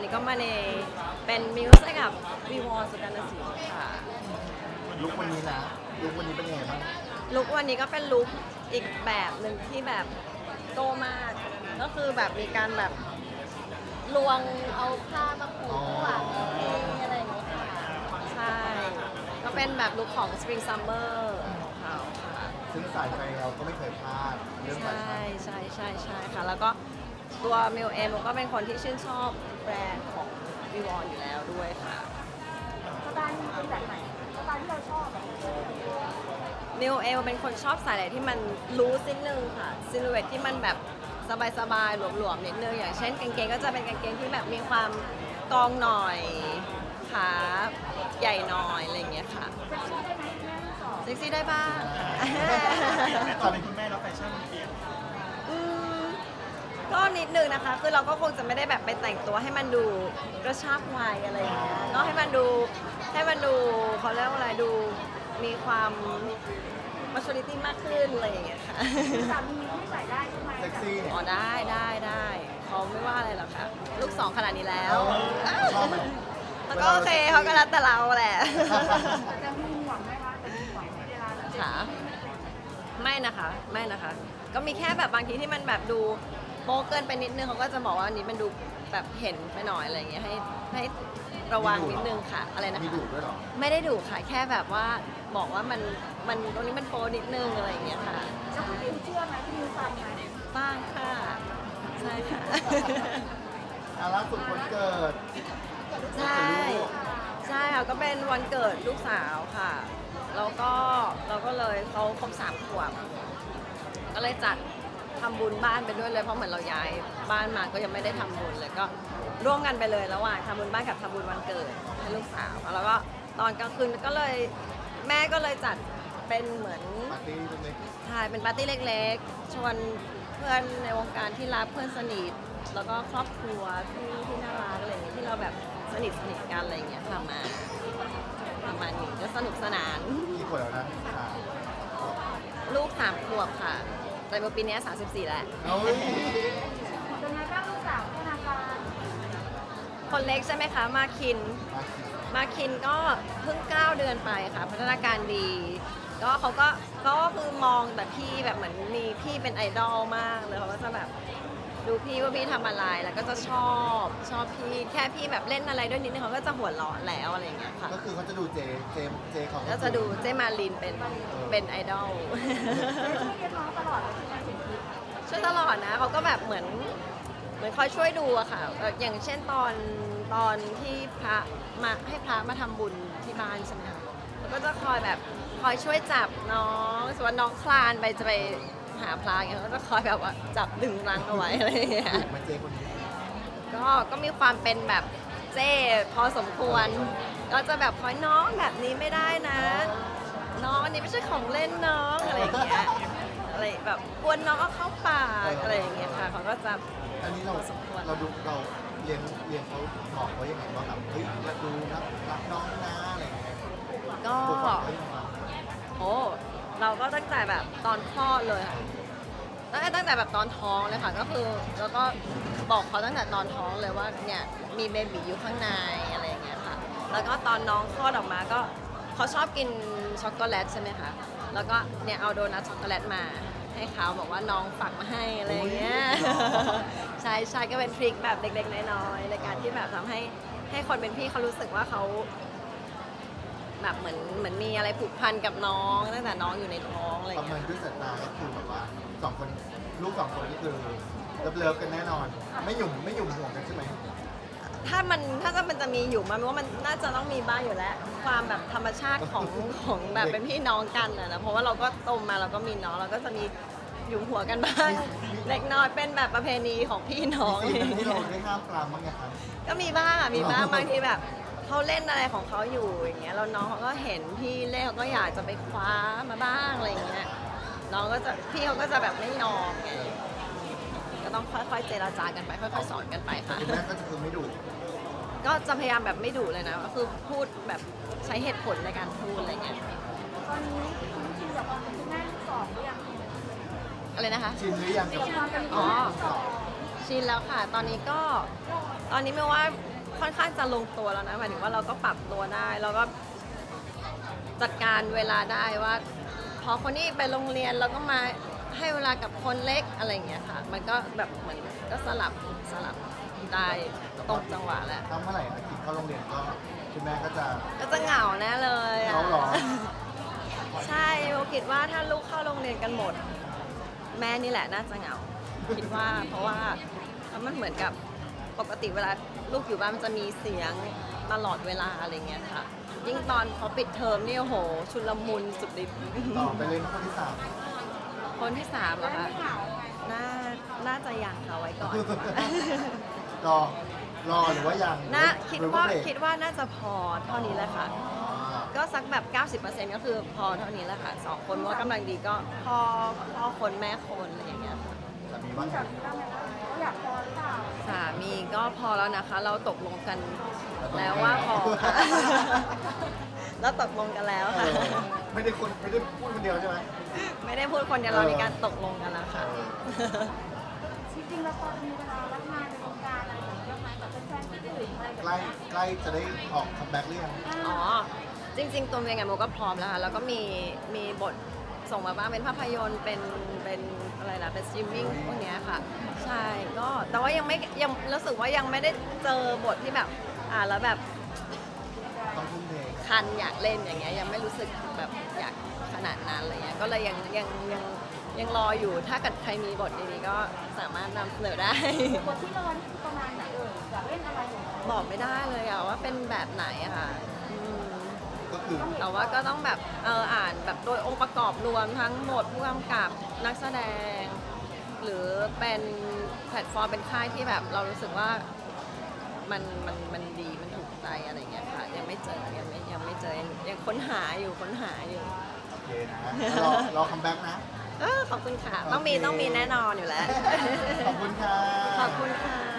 วันนี้ก็มาในเป็นมิวส์ให้กับวีวอสุการศิลป์ค่ะลุกวันนี้นะลุกวันนี้เป็นยังไงบ้างลุควันนี้ก็เป็นลุคอีกแบบหนึ่งที่แบบโตมาก ก็คือแบบมีการแบบลวงเอาผ้ามาผูกข้างหลังอะไรอย่างเงี้ยค่ะใช่ก็เป็นแบบลุคของ Spring Summer ของเขาค่ะซึ่งสายใจเราก็ไม่เคยพลาดเรื่องแฟใช่ชั่นใช่ใช่ใช่ค่ะ แล้วก็ ตัวมิวเองก็เป็นคนที่ชื่นชอบแบรนด์ของวีวอนอยู่แล้วด้วยค่ะสไตล์เป็นแบบไหนสไตล์ที่เราชอบอะมิวเอลเป็นคนชอบใส่อะไรที่มันรู้สิ้นนึงค่ะซิลูเวตที่มันแบบสบายๆหลวมๆนิดนึงอย่างเช่นกางเกงก็จะเป็นกางเกงที่แบบมีความกองหน่อยขาใหญ่หน่อยอะไรอย่างเงี้ยค่ะเซ็กซี่ได้ไหมแม่ที่สองเซ็กซี่ได้บ้าง ตอนเป็นคุณแม่แล้วแฟชั่นมันเปลี่ยน อืมก็ นิดนึงนะคะ คือเราก็คงจะไม่ได้แบบไปแต่งตัวให้มันดูกระชากวัยอะไรอย่างเงี้ยก็ให้มันดูให้มันดูเขาเรียกว่าอะไรดูมีความมัชชูริตี้มากขึ้นอะไรอย่างเงี้ยค่ะสามีไม่ใส่ได้ใช่ไหมเซ็กซี่เนี่ยอ๋อได้ได้ได้เขาไม่ว่าอะไรหรอกค่ะ ลูกสองขนาดนี้แล้วชอบไหมแล้วก็โอเคเขาก็รักแต่เราแหละแต่จะมีหวังไหมคะจะมีหวังไหมเวลาเราค่ะไม่นะคะ ไม่นะคะ ก็มีแค่แบบบางทีที่มันแบบดู โป๊เกินไปนิดนึงเขาก็จะบอกว่าอันนี้มันดูแบบเห็นไปหน่อยอะไรอย่างเงี้ยให้ให้ระวังนิดนึงค่ะอะไรนะมีคะดุด้วยเหรอไม่ได้ดุค่ะแค่แบบว่าบอกว่ามันมันตรงนี้มันโป๊นิดนึงอะไรอย่างเงี้ยค่ะแล้วคุณดิวเชื่อไหมคุณดิวฟังไหมบ้างค่ะใช่ค่ะอาล่าสุดวันเกิดใช่ใช่ค่ะก็เป็นวันเกิดลูกสาวค่ะแล้วก็เราก็เลยเขาครบสามขวบก็เลยจัด ทำบุญบ้านไปด้วยเลยเพราะเหมือนเราย้ายบ้านมาก็ยังไม่ได้ทำบุญเลยก็ร่วมกันไปเลยระหว่างทำบุญบ้านกับทำบุญวันเกิดให้ลูกสาวแล้วก็ตอนกลางคืนก็เลยแม่ก็เลยจัดเป็นเหมือน ปาร์ตี้เล็กใช่เป็นปาร์ตี้เล็กๆ ชวนเพื่อนในวงการที่รักเพื่อนสนิท แล้วก็ครอบครัวที่ที่น่ารักอะไรอย่างเงี้ยที่เราแบบสนิทสนิทกันอะไรอย่างเงี้ยค่ะมาประมาณนี้ก็สนุกสนานๆกี่ขวดแล้วนะสามลูกสามขวบค่ะ แต่เมื่อปีเนี้ย34แล้วเอ้ยเป็นไงบ้างลูกสาวพัฒนาการคนเล็กใช่ไหมคะ มาคินมาคิดมาคินก็เพิ่ง 9 เดือนไปค่ะ พัฒนาการดี ก็เขาก็เขาก็คือมองแต่พี่แบบเหมือนมีพี่เป็นไอดอลมากเลยเขาก็จะแบบ ดูพี่ว่าพี่ทำอะไรแล้วก็จะชอบชอบพี่แค่พี่แบบเล่นอะไรด้วยนิดนึงเขาก็จะหัวเราะแล้วอะไรอย่างเงี้ยค่ะ ก็คือเขาจะดูเจ เจมเจของก็จะดูเจมาลินเป็นเป็นไอดอลได้ช่วยเลี้ยงน้องตลอดเลยใช่ไหมถึงคิดช่วยตลอดนะเขาก็แบบเหมือนเหมือนคอยช่วยดูอะค่ะเอ่ออย่างเช่นตอนตอนที่พระมาให้พระมาทำบุญที่บ้านใช่ไหมคะแล้วก็จะคอยแบบคอยช่วยจับน้องสมมติว่าน้องคลานไปจะไป หาพระอย่างเงี้ยเขาก็จะคอยแบบว่าจับดึงรังเอาไว้อะไรอย่างเงี้ยดุมาเจคนนี้ก็ก็มีความเป็นแบบเจ้พอสมควร ก็จะแบบคอยน้องแบบนี้ไม่ได้นะ น้องอันนี้ไม่ใช่ของเล่นน้องอะไรอย่างเงี้ยอะไรแบบกวนน้องเอาเข้าปากอะไรอย่างเงี้ยค่ะเขาก็จะ อันนี้เราเราดูเราเลี้ยงเลี้ยงเขาบอกเขายังไงว่าแบบเฮ้ยเราดูรักรักน้องนะอะไรอย่างเงี้ยก็ ปลูกฝังเขายังไงโอ้ เราก็ตั้งแต่แบบตอนคลอดเลยค่ะตั้งแต่ตั้งแต่แบบตอนท้องเลยค่ะ ก็คือแล้วก็บอกเขาตั้งแต่ตอนท้องเลยว่าเนี่ยมีเบบีอยู่ข้างในอะไรอย่างเงี้ยค่ะ แล้วก็ตอนน้องคลอดออกมาก็เขาชอบกินช็อกโกแลตใช่ไหมคะ แล้วก็เนี่ยเอาโดนัทช็อกโกแลตมาให้เขาบอกว่าน้องฝากมาให้อะไรอย่างเงี้ย ใช่ใช่ก็เป็นทริคแบบเล็กๆน้อยๆในการที่แบบทำให้ให้คนเป็นพี่เขารู้สึกว่าเขา แบบเหมือนเหมือนมีอะไรผูกพันกับน้องตั้งแต่น้องอยู่ในท้องอะไรอประย่างเมิเงี้นยด้วยสายตาก็คือแบบว่าสองคนลูกสองคนนี่คือเลิฟเลิฟกันแน่นอน ไม่หยุ่มไม่หยุ่มห่วงกันใช่ไหมถ้ามันถ้ามันจะมีอยู่มันว่ามันน่าจะต้องมีบ้างอยู่แล้ว ความแบบธรรมชาติของของแบบเป็นพี่น้องกันนะนะเพราะว่าเราก็โตมาเราก็มีน้องเราก็จะมีหยุมหัวกันบ้างเล็กน้อยเป็นแบบประเพณีของพี่น้อง มีซีนที่เราได้ห้ามปรามบ้างไงครับ ก็มีบ้างอะมีบ้างบางทีแบบ เขาเล่นอะไรของเขาอยู่อย่างเงี้ยแล้วน้องเขาก็เห็นพี่เล่นเขาก็อยากจะไปคว้ามาบ้างอะไรอย่างเงี้ยน้องก็จะพี่เขาก็จะแบบไม่ยอมไงก็ต้องค่อยๆเจรจากันไปค่อยๆสอนกันไปค่ะคุณแม่ก็จะคือไม่ดุก็จะพยายามแบบไม่ดุเลยนะก็คือพูดแบบใช้เหตุผลในการพูดอะไรเงี้ยตอนนี้คุณชินกับความเป็นคุณแม่ลูกสองหรือยังอะไรนะคะ ชินหรือยังกับอ๋อชินแล้วค่ะ ตอนนี้ก็ตอนนี้ไม่ว่า ค่อนข้างจะลงตัวแล้วนะหมายถึงว่าเราก็ปรับตัวได้แล้วก็จัดการเวลาได้ว่า พอคนนี้ไปโรงเรียนเราก็มาให้เวลากับคนเล็กอะไรอย่างเงี้ยค่ะ มันก็แบบเหมือนก็สลับสลับได้ตรงจังหวะแหละถ้าเมื่อไหร่อากินเข้าโรงเรียนก็คุณแม่ก็จะ ก็จะเหงาแน่เลยอะเหงาเหรอ ใช่โบคิดว่าถ้าลูกเข้าโรงเรียนกันหมด แม่นี่แหละน่าจะเหงา คิดว่าเพราะว่ามันเหมือนกับ ปกติเวลาลูกอยู่บ้านมันจะมีเสียงตลอดเวลาอะไรเงี้ยค่ะ ยิ่งตอนเขาปิดเทอมนี่โอ้โห ชุลมุนสุดฤทธิ์ต่อไปเลยนะคนที่สามคนที่สามเหรอคะไม่เหงาไงน่าน่าจะยังค่ะไว้ก่อน รอรอหรือว่ายังน่าคิดหรือว่าเบรกคิดว่าน่าจะพอเท่านี้แหละค่ะอ๋อก็สักแบบ 90%ก็คือพอเท่านี้แหละค่ะสองคนว่ากำลังดีก็พ่อพ่อคนแม่คนอะไรอย่างเงี้ยค่ะสามีว่าที่ไงแบบนี้บ้างไหมคะเขาอยากพอ หรือเปล่าสามีก็พอแล้วนะคะ เราตกลงกันแล้วว่าพอค่ะเราตกลงกันแล้วเอค่ะอไม่ได้คนไม่ได้พูดคนเดียวใช่ไหม ไม่ได้พูดคนเดียวเรามีการตกลงกันแล้วค่ะ จริงๆแล้วพอจะมีเวลารับงานในวงการอะไรอย่างเงี้ยไหมแบบเป็นแฟนที่อื่นอะไรแบบใกล้เนี้ยใกล้จะได้ออกคัมแบ็กหรือยัง อ๋อ จริง ๆ ตัวเองไงโมก็พร้อมแล้วค่ะ แล้วก็มีมีบท ส่งมาบ้างเป็นภาพยนตร์เป็นเป็นอะไรนะเป็นสตรีมมิ่งพวกเนี้ยค่ะ ใช่ก็แต่ว่ายังไม่ยังรู้สึกว่ายังไม่ได้เจอบทที่แบบอ่านแล้วแบบต้องทุ่มเทคันอยากเล่นอย่างเงี้ยยังไม่รู้สึกแบบอยากขนาดนั้นอะไรเงี้ยก็เลยยังยังยังยังรออยู่ถ้าเกิดใครมีบทดีๆก็สามารถนำเสนอได้ บทที่รอนี่คือประมาณไหนเอ่ยอยากเล่นอะไรอย่างเงี้ยบอกไม่ได้เลยอะว่าเป็นแบบไหนอะค่ะอืม ก็คือแต่ว่าก็ต้องแบบเอออ่านแบบโดยองค์ประกอบรวมทั้งบทผู้กำกับนักแสดง หรือเป็นแพลตฟอร์มเป็นค่ายที่แบบเรารู้สึกว่ามันมันมันดีมันถูกใจอะไรเงี้ยค่ะยังไม่เจอยังไม่ยังไม่เจอยังยังค้นหาอยู่ค้นหาอยู่โอเคนะรอรอคัมแบ็กนะเออขอบคุณค่ะ ต้องมีโอเคต้องมีแน่นอนอยู่แล้ว ขอบคุณค่ะ ขอบคุณค่ะ